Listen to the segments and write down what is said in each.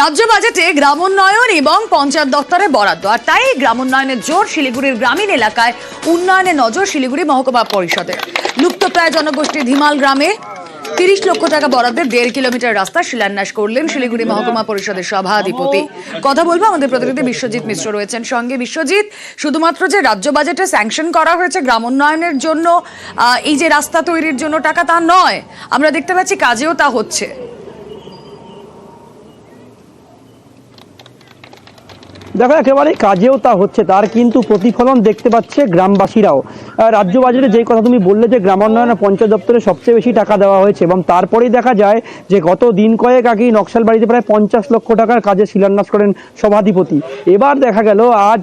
রাজ্য বাজেটে গ্রামোন্নয়ন এবং পঞ্চায়েত দপ্তরে বরাদ্দ। আর তাই গ্রামোন্নয়নের জোর শিলিগুড়ির গ্রামীণ এলাকায়। উন্নয়নে নজর শিলিগুড়ি মহকুমা পরিষদের। লুপ্তপ্রায় জনগোষ্ঠী ধিমাল গ্রামে তিরিশ লক্ষ টাকা বরাদ্দের দেড় কিলোমিটার রাস্তা শিলান্যাস করলেন শিলিগুড়ি মহকুমা পরিষদের সভাধিপতি। কথা বলব আমাদের প্রতিনিধি বিশ্বজিৎ মিশ্র রয়েছেন। সঙ্গে বিশ্বজিৎ, শুধুমাত্র যে রাজ্য বাজেটে স্যাংশন করা হয়েছে গ্রামোন্নয়নের জন্য এই যে রাস্তা তৈরির জন্য টাকা তা নয়। আমরা দেখতে পাচ্ছি কাজেও তা হচ্ছে। দেখো, একেবারে কাজেও তা হচ্ছে, তার কিন্তু প্রতিফলন দেখতে পাচ্ছে গ্রামবাসীরাও। রাজ্য বাজেটে যেই কথা তুমি বললে যে গ্রামোন্নয়ন পঞ্চায়েত দপ্তরে সবচেয়ে বেশি টাকা দেওয়া হয়েছে, এবং তারপরেই দেখা যায় যে গত দিন কয়েক আগেই নকশাল বাড়িতে প্রায় পঞ্চাশ লক্ষ টাকার কাজে শিলান্যাস করেন সভাধিপতি। এবার দেখা গেল আজ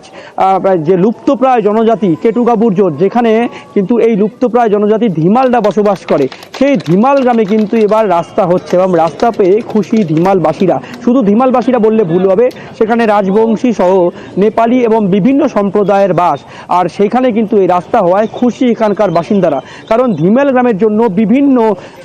যে লুপ্তপ্রায় জনজাতি কেটুকা বুর্জোর যেখানে কিন্তু এই লুপ্তপ্রায় জনজাতি ধিমালরা বসবাস করে, সেই ধিমাল গ্রামে কিন্তু এবার রাস্তা হচ্ছে, এবং রাস্তা পেয়ে খুশি ধিমালবাসীরা। শুধু ধিমালবাসীরা বললে ভুল হবে, সেখানে রাজবংশী সহ নেপালি এবং বিভিন্ন সম্প্রদায়ের বাস। আর সেখানে কিন্তু এই রাস্তা হওয়ায় খুশি এখানকার বাসিন্দারা। কারণ ধিমেল গ্রামের জন্য বিভিন্ন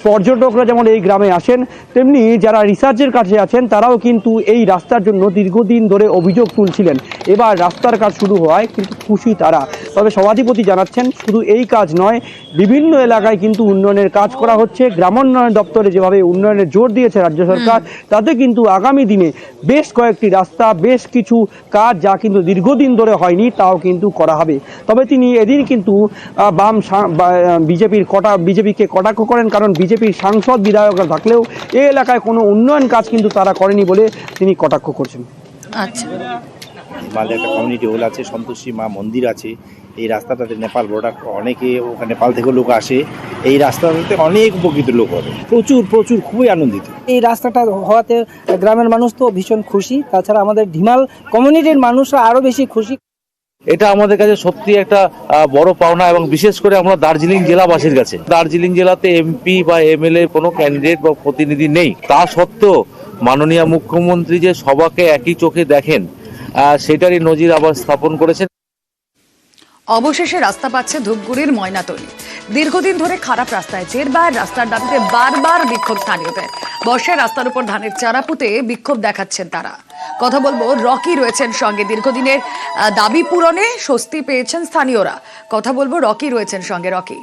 পর্যটকরা যেমন এই গ্রামে আসেন তেমনি যারা রিসার্চের কাছে আছেন তারাও কিন্তু এই রাস্তার জন্য দীর্ঘদিন ধরে অভিযোগ তুলছিলেন। এবার রাস্তার কাজ শুরু হওয়ায় কিন্তু খুশি তারা। তবে সভাধিপতি জানাচ্ছেন শুধু এই কাজ নয় বিভিন্ন এলাকায় কিন্তু উন্নয়নের কাজ করা হচ্ছে। গ্রামোন্নয়ন দপ্তরে যেভাবে উন্নয়নের জোর দিয়েছে রাজ্য সরকার তাতে কিন্তু আগামী দিনে বেশ কয়েকটি রাস্তা বেশ কিছু কাজ যা কিন্তু দীর্ঘদিন ধরে হয়নি তাও কিন্তু করা হবে। তবে তিনি এদিন কিন্তু বাম বিজেপির কটা বিজেপিকে কটাক্ষ করেন কারণ বিজেপির সাংসদ বিধায়করা থাকলেও এ এলাকায় কোনো উন্নয়ন কাজ কিন্তু তারা করেনি বলে তিনি কটাক্ষ করছেন। আচ্ছা। মালদা একটা কমিউনিটি হল আছে সন্তোষী মা মন্দির আছে এই রাস্তাটাতে নেপাল বর্ডার অনেকে ওখানে নেপাল থেকে লোক আসে। এই রাস্তাটাতে অনেক উপকৃত লোক হবে। প্রচুর প্রচুর খুবই আনন্দিত। এই রাস্তাটা হওয়াতে গ্রামের মানুষ তো ভীষণ খুশি। তাছাড়া আমাদের ঢিমাল কমিউনিটির মানুষরা আরও বেশি খুশি। এটা আমাদের কাছে সত্যি একটা বড় পাওনা এবং বিশেষ করে আমরা দার্জিলিং জেলাবাসীর কাছে। দার্জিলিং জেলাতে এমপি বা এমএলএ কোনো ক্যান্ডিডেট বা প্রতিনিধি নেই। তা সত্ত্বেও মাননীয় মুখ্যমন্ত্রী যে সবাকে একই চোখে দেখেন সেটারই নজির আবার স্থাপন করেছেন। অবশেষে রাস্তা পাচ্ছে ধূপগুড়ির ময়নাতলি। দীর্ঘদিন ধরে খারাপ রাস্তায় জেরবার রাস্তার দাবিতে বারবার বিক্ষোভ স্থানীয়দের। বর্ষায় রাস্তার উপর ধানের চারা পুঁতে বিক্ষোভ দেখাচ্ছেন তারা। কথা বলব, রকি রয়েছেন সঙ্গে। দীর্ঘদিনের দাবি পূরণে স্বস্তি পেয়েছেন স্থানীয়রা। কথা বলব, রকি রয়েছেন সঙ্গে। রকি।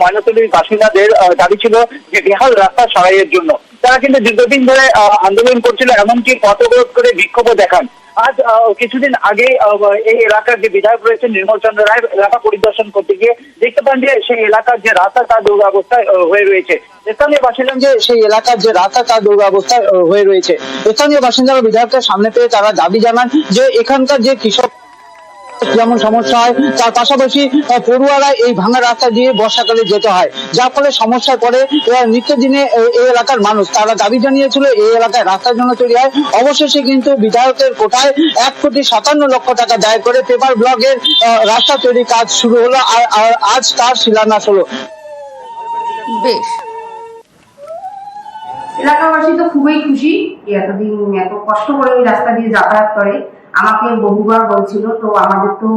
ময়নাতলির বাসিন্দাদের দাবি ছিল যে বেহাল রাস্তা সারাইয়ের জন্য। তারা কিন্তু দীর্ঘদিন ধরে আন্দোলন করছিল, এমনকি অবরোধ করে বিক্ষোভও দেখান। আজ কিছুদিন আগে এই এলাকার যে বিধায়ক রয়েছেন নির্মল চন্দ্র রায়, এলাকা পরিদর্শন করতে গিয়ে দেখতে পান যে সেই এলাকার যে রাস্তা তার দুর্গাবস্থা হয়ে রয়েছে। স্থানীয় বাসিন্দা যে সেই এলাকার যে রাস্তা তার দুর্ব্যবস্থা হয়ে রয়েছে। স্থানীয় বাসিন্দারা বিধায়কের সামনে পেয়ে তারা দাবি জানান যে এখানকার যে কৃষক যেমন সমস্যা হয় তার পাশাপাশি পড়ুয়ারা এই ভাঙা রাস্তা দিয়ে বর্ষাকালে যেতে হয়। যার ফলে সমস্যায় পড়ে নিত্যদিনে এই- এলাকার মানুষ। তারা দাবি জানিয়েছিল এই এলাকায় রাস্তার জন্য তৈরি হয়। অবশেষে কিন্তু বিধায়কের কোটায় এক কোটি সাতান্ন লক্ষ টাকা দায় করে পেপার ব্লকের আহ, রাস্তা তৈরি কাজ শুরু হলো আর আর আজ তার শিলান্যাস হলো। বেশ। এলাকাবাসী তো খুবই খুশি এতদিন এত কষ্ট করে ওই রাস্তা দিয়ে যাতায়াত করে। আমাকে বহুবার বলছিল, তো আমাদের তো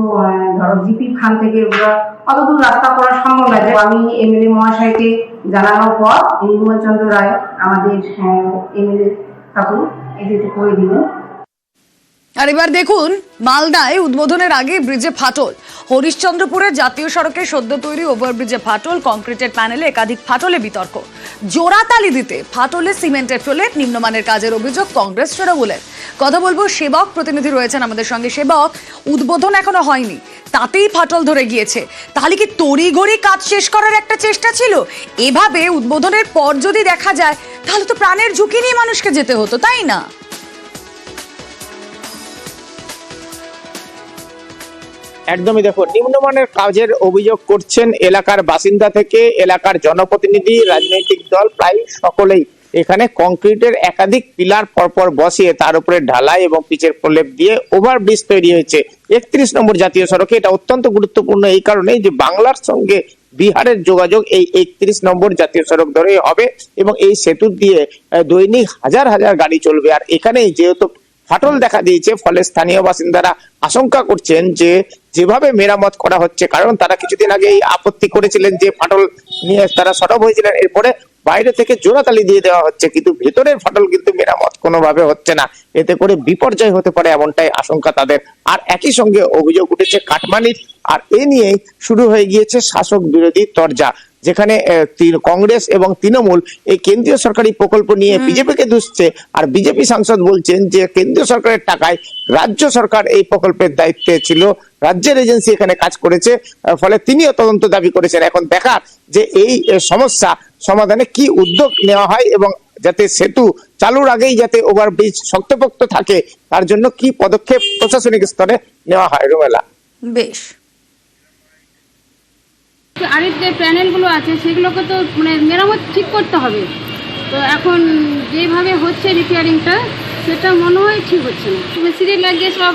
ধরো জিপি খান থেকে অতদূর অত দূর রাস্তা করা সম্ভব নয় আমি এমএলএ মহাশয়কে জানানোর পর নির্মল চন্দ্র রায় আমাদের এমএলএ কাকু এটি করে দিল আর এবার দেখুন, মালদায় উদ্বোধনের আগে ব্রিজে ফাটল। হরিশ্চন্দ্রপুরের জাতীয় সড়কে সদ্য তৈরি ওভারব্রিজে ফাটল, কংক্রিটের প্যানেলে একাধিক ফাটলে বিতর্ক। জোড়াতালি দিতে ফাটলে সিমেন্টের ফেলে নিম্নমানের কাজের অভিযোগ কংগ্রেস তৃণমূলের। কথা বলব, সেবক প্রতিনিধি রয়েছেন আমাদের সঙ্গে। সেবক, উদ্বোধন এখনও হয়নি। তাতেই ফাটল ধরে গিয়েছে। তাহলে কি তড়িঘড়ি কাজ শেষ করার একটা চেষ্টা ছিল? এভাবে উদ্বোধনের পর যদি দেখা যায়, তাহলে তো প্রাণের ঝুঁকি নিয়ে মানুষকে যেতে হতো, তাই না? একদমই দেখো, নিম্নমানের কাজের অভিযোগ করছেন এলাকার বাসিন্দা থেকে এলাকার জনপ্রতিনিধি, রাজনৈতিক দল, প্রায় সকলেই। এখানে কংক্রিটের একাধিক পিলার পরপর বসিয়ে তার উপরে ঢালাই এবং পিচের প্রলেপ দিয়ে ওভারব্রিজ তৈরি হয়েছে। একত্রিশ নম্বর জাতীয় সড়কে এটা অত্যন্ত গুরুত্বপূর্ণ এই কারণেই যে বাংলার সঙ্গে বিহারের যোগাযোগ এই একত্রিশ নম্বর জাতীয় সড়ক ধরেই হবে এবং এই সেতু দিয়ে দৈনিক হাজার হাজার গাড়ি চলবে। আর এখানেই যেহেতু ফাটল দেখা দিয়েছে, ফলে স্থানীয় বাসিন্দারা আশঙ্কা করছেন যে যেভাবে মেরামত করা হচ্ছে, কারণ তারা কিছুদিন আগে আপত্তি করেছিলেন যে ফাটল নিয়ে তারা সরব হয়েছিলেন। এরপরে বাইরে থেকে জোড়াতালি দিয়ে দেওয়া হচ্ছে, কিন্তু ভেতরের ফাটল কিন্তু মেরামত কোনোভাবে হচ্ছে না। এতে করে বিপর্যয় হতে পারে এমনটাই আশঙ্কা তাদের। আর একই সঙ্গে অভিযোগ উঠেছে, কাটমানির, আর এ নিয়েই শুরু হয়ে গিয়েছে শাসক বিরোধী তরজা। যেখানে কংগ্রেস এবং তৃণমূল এই কেন্দ্রীয় সরকারি প্রকল্প নিয়ে বিজেপিকে দুষছে। আর বিজেপি সাংসদ বলছেন যে কেন্দ্রীয় সরকারের টাকায় রাজ্য সরকার এই প্রকল্পের দায়িত্বে ছিল। রাজ্যের এজেন্সি এখানে কাজ করেছে ফলে তিনিও তদন্ত দাবি করেছেন। এখন দেখার যে এই সমস্যা সমাধানে কি উদ্যোগ নেওয়া হয় এবং যাতে সেতু চালুর আগেই যাতে ওভারব্রিজ শক্তপোক্ত থাকে তার জন্য কি পদক্ষেপ প্রশাসনিক স্তরে নেওয়া হয়? রুমেলা বেশ। আরের যে প্যানেলগুলো আছে, সেগুলোকে তো মানে মেরামত ঠিক করতে হবে। তো এখন যেভাবে হচ্ছে রিপেয়ারিংটা সেটা মনে হয় ঠিক হচ্ছে না। মিস্ত্রি লাগিয়ে সব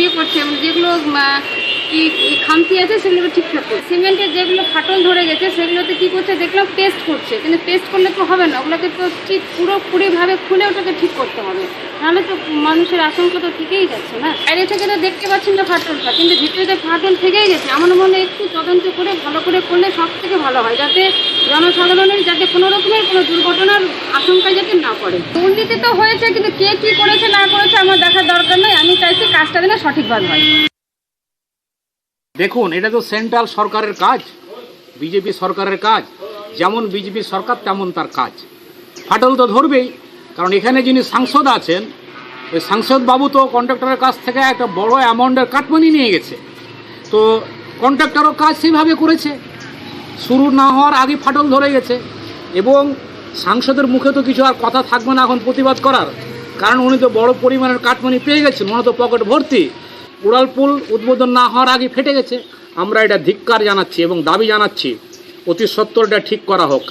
ইয়ে করছে মানে যেগুলো কি খামতি আছে সেগুলো ঠিকঠাক করছে। সিমেন্টের যেগুলো ফাটল ধরে গেছে, সেগুলোতে কি করছে, দেখলাম পেস্ট করছে। কিন্তু পেস্ট করলে তো হবে না, ওগুলোকে তো ঠিক পুরোপুরিভাবে খুলে ওটাকে ঠিক করতে হবে। নাহলে তো মানুষের আশঙ্কা তো থেকেই যাচ্ছে না। বাইরে থেকে তো দেখতে পাচ্ছেন না ফাটলটা, কিন্তু ভিতরে ফাটল থেকেই গেছে, আমার মনে তদন্ত করে ভালো করে করলে সব থেকে ভালো হয়, যাতে জনসাধারণের যাতে কোনো রকমের কোনো দুর্ঘটনার আশঙ্কায় যাতে না পড়ে। দুর্নীতি তো হয়েছে, কিন্তু কে কি করেছে, না করেছে আমার দেখার দরকার নেই। আমি চাইছি কাজটা যেন সঠিকভাবে হয়। দেখুন, এটা তো সেন্ট্রাল সরকারের কাজ, বিজেপি সরকারের কাজ। যেমন বিজেপি সরকার, তেমন তার কাজ। ফাটল তো ধরবেই, কারণ এখানে যিনি সাংসদ আছেন, ওই সাংসদ বাবু তো কন্ট্রাক্টরের কাছ থেকে একটা বড় অ্যামাউন্টের কাটমানি নিয়ে গেছে। তো কন্ট্রাক্টরও কাজ সেইভাবে করেছে। শুরু না হওয়ার আগে ফাটল ধরে গেছে। এবং সাংসদের মুখে তো কিছু আর কথা থাকবে না এখন প্রতিবাদ করার। কারণ উনি তো বড় পরিমাণের কাটমানি পেয়ে গেছেন, ওনার তো পকেট ভর্তি। উড়ালপুল উদ্বোধন না হওয়ার আগে ফেটে গেছে। আমরা এটা ধিক্কার জানাচ্ছি এবং দাবি জানাচ্ছি, অতি সত্তর এটা ঠিক করা হোক।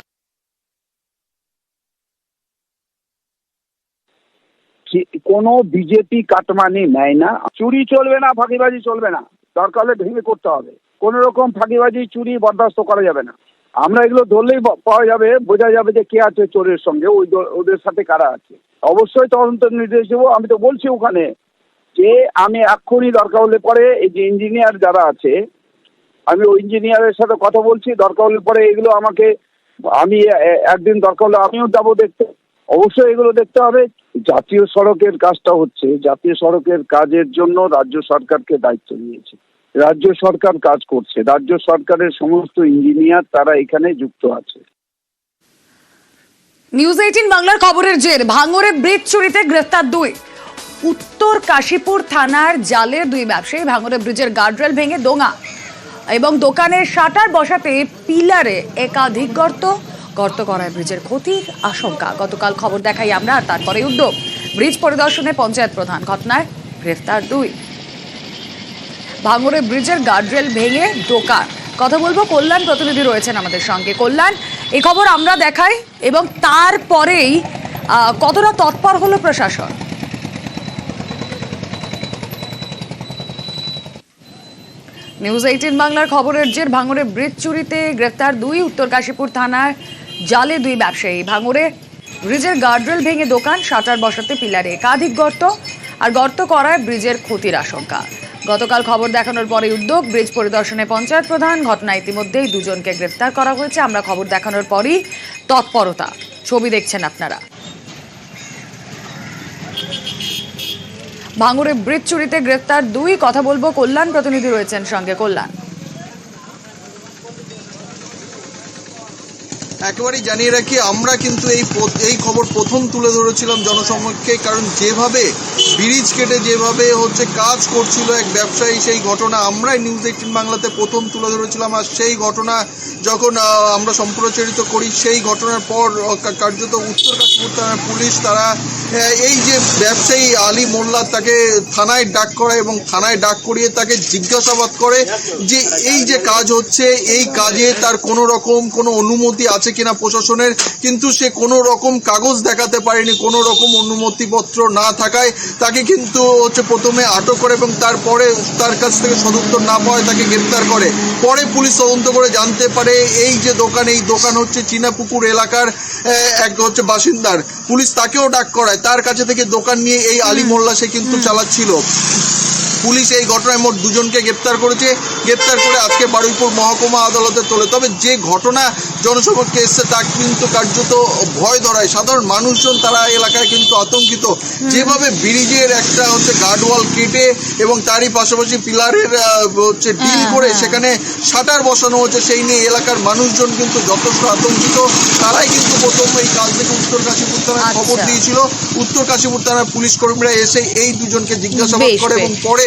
কোনো বিজেপি কাটমানি নেয় না। চুরি চলবে না, ফাঁকিবাজি চলবে না। দরকার হলে ভেঙে করতে হবে। কোনো রকম ফাঁকিবাজি, চুরি, বরদাস্ত করা যাবে না। আমরা এগুলো ধরলেই পাওয়া যাবে, বোঝা যাবে যে কে আছে চোরের সঙ্গে, ওই ওদের সাথে কারা আছে। অবশ্যই তদন্ত নির্দেশ দেবো। আমি তো বলছি ওখানে যে আমি এক্ষুনি দরকার হলে পরে এই যে ইঞ্জিনিয়ার যারা আছে, আমি ওই ইঞ্জিনিয়ারের সাথে কথা বলছি, দরকার হলে পরে এগুলো আমাকে, আমি একদিন দরকার হলে আমিও যাব দেখতে। অবশ্যই এগুলো দেখতে হবে। জাতীয় সড়কের কাজটা হচ্ছে, জাতীয় সড়কের কাজের জন্য রাজ্য সরকারকে দায়িত্ব নিয়েছে। রাজ্য সরকার কাজ করছে। রাজ্য সরকারের সমস্ত ইঞ্জিনিয়ার তারা এখানে যুক্ত আছে। নিউজ এইটিন বাংলার খবরের জের। ভাঙরে ব্রিজ চুরিতে গ্রেফতার দুই। উত্তর কাশীপুর থানার জালে দুই ব্যবসায়ী ভাঙরে ব্রিজের গার্ডরেল ভেঙে দোঙা। এবং দোকানের শাটার বসাতে পিলারে একাধিক গর্ত। গর্ত করায় ব্রিজের ক্ষতির আশঙ্কা। গতকাল খবর দেখাই আমরা তারপরে উদ্যোগ। ব্রিজ পরিদর্শনে পঞ্চায়েত প্রধান ঘটনায় গ্রেফতার দুই। ভাঙড়ে ব্রিজের গার্ডরেল ভেঙে দোকান। কথা বলব, কল্যাণ প্রতিনিধি রয়েছেন আমাদের সঙ্গে। কল্যাণ এই খবর আমরা দেখাই এবং তারপরেই কতটা তৎপর হলো প্রশাসন? নিউজ এইটিন বাংলার খবরের জের, ভাঙড়ে ব্রিজ চুরিতে গ্রেফতার দুই উত্তর কাশীপুর থানার জালে দুই ব্যবসায়ী। ভাঙড়ে ব্রিজের গার্ডরেল ভেঙে দোকান শাটার বসাতে পিলারে একাধিক গর্ত, আর গর্ত করায় ব্রিজের ক্ষতির আশঙ্কা। গতকাল খবর দেখানোর পরে উদ্যোগ, ব্রিজ পরিদর্শনে পঞ্চায়েত প্রধান ঘটনা ইতিমধ্যেই দুজনকে গ্রেফতার করা হয়েছে। আমরা খবর দেখানোর পরই তৎপরতা। ছবি দেখছেন আপনারা। ভাঙড়ে ব্রিজ চুরিতে গ্রেফতার দুই, কথা বলব কল্যাণ প্রতিনিধি রয়েছেন সঙ্গে। কল্যাণ। একেবারেই জানিয়ে রাখি, আমরা কিন্তু এই এই খবর প্রথম তুলে ধরেছিলাম জনসমক্ষে, কারণ যেভাবে ব্রিজ কেটে যেভাবে হচ্ছে কাজ করছিল এক ব্যবসায়ী, সেই ঘটনা আমরাই নিউজ এইটিন বাংলাতে প্রথম তুলে ধরেছিলাম। আর সেই ঘটনা যখন আমরা সম্প্রচারিত করি, সেই ঘটনার পর কার্যত উত্তর কাশ্মীর থানার পুলিশ তারা এই যে ব্যবসায়ী আলী মোল্লা তাকে থানায় ডাক করায় এবং থানায় ডাক করিয়ে তাকে জিজ্ঞাসাবাদ করে যে এই যে কাজ হচ্ছে, এই কাজে তার কোনো রকম কোনো অনুমতি আছে কিনা প্রশাসনের কিন্তু সে কোনো রকম কাগজ দেখাতে পারেনি কোনো রকম অনুমতিপত্র না থাকায় তাকে কিন্তু হচ্ছে প্রথমে আটক করে এবং তারপরে তার কাছ থেকে সদুত্তর না পাওয়ায় তাকে গ্রেপ্তার করে। পরে পুলিশ তদন্ত করে জানতে পারে এই যে দোকান এই দোকান হচ্ছে চীনাপুকুর এলাকার এক হচ্ছে বাসিন্দার। পুলিশ তাকেও ডাক করায়। তার কাছে থেকে দোকান নিয়ে এই আলী মোল্লা সে কিন্তু চালাচ্ছিল। পুলিশ এই ঘটনায় মোট দুজনকে গ্রেপ্তার করেছে। গ্রেপ্তার করে আজকে বারুইপুর মহকুমা আদালতে তোলে। তবে যে ঘটনা জনসমক্ষে এসছে তা কিন্তু কার্যত ভয় ধরায়। সাধারণ মানুষজন তারা এলাকায় কিন্তু আতঙ্কিত। যেভাবে ব্রিজের একটা হচ্ছে গার্ডওয়াল কেটে এবং তারই পাশাপাশি পিলারের হচ্ছে ডিল হ্যাঁ, করে হ্যাঁ। সেখানে শাটার বসানো হচ্ছে সেই নিয়ে এলাকার মানুষজন কিন্তু যথেষ্ট আতঙ্কিত। তারাই কিন্তু প্রথম এই কাল থেকে উত্তর কাশীপুর থানায় খবর আচ্ছা। দিয়েছিল। উত্তর কাশীপুর থানার পুলিশ কর্মীরা এসে এই দুজনকে জিজ্ঞাসাবাদ করে এবং পরে